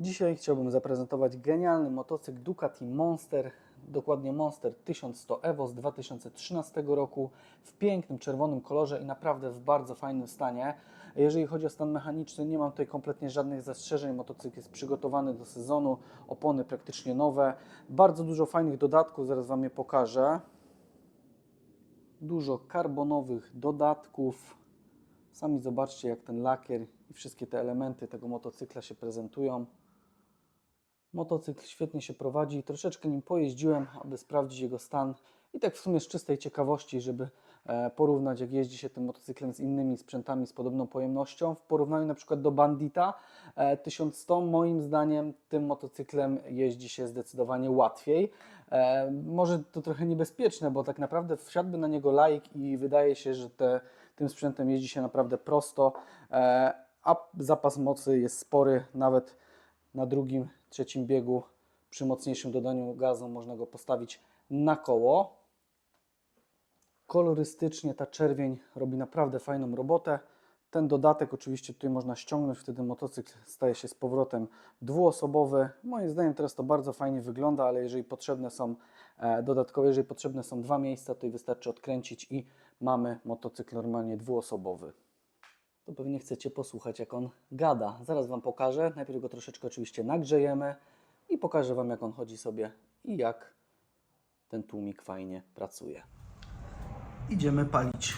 Dzisiaj chciałbym zaprezentować genialny motocykl Ducati Monster, dokładnie Monster 1100 Evo z 2013 roku w pięknym czerwonym kolorze i naprawdę w bardzo fajnym stanie. Jeżeli chodzi o stan mechaniczny, nie mam tutaj kompletnie żadnych zastrzeżeń. Motocykl jest przygotowany do sezonu, opony praktycznie nowe. Bardzo dużo fajnych dodatków, zaraz Wam je pokażę. Dużo karbonowych dodatków. Sami zobaczcie, jak ten lakier i wszystkie te elementy tego motocykla się prezentują. Motocykl świetnie się prowadzi. Troszeczkę nim pojeździłem, aby sprawdzić jego stan. I tak w sumie z czystej ciekawości, żeby e, porównać, jak jeździ się tym motocyklem z innymi sprzętami z podobną pojemnością. W porównaniu na przykład do Bandita e, 1100, moim zdaniem tym motocyklem jeździ się zdecydowanie łatwiej. E, może to trochę niebezpieczne, bo tak naprawdę wsiadłby na niego laik i wydaje się, że te, tym sprzętem jeździ się naprawdę prosto, e, a zapas mocy jest spory, nawet na drugim, trzecim biegu przy mocniejszym dodaniu gazu można go postawić na koło. Kolorystycznie ta czerwień robi naprawdę fajną robotę. Ten dodatek oczywiście tutaj można ściągnąć, wtedy motocykl staje się z powrotem dwuosobowy. Moim zdaniem teraz to bardzo fajnie wygląda, ale jeżeli potrzebne są e, dodatkowe, jeżeli potrzebne są dwa miejsca, to wystarczy odkręcić i mamy motocykl normalnie dwuosobowy to pewnie chcecie posłuchać, jak on gada. Zaraz Wam pokażę. Najpierw go troszeczkę oczywiście nagrzejemy i pokażę Wam, jak on chodzi sobie i jak ten tłumik fajnie pracuje. Idziemy palić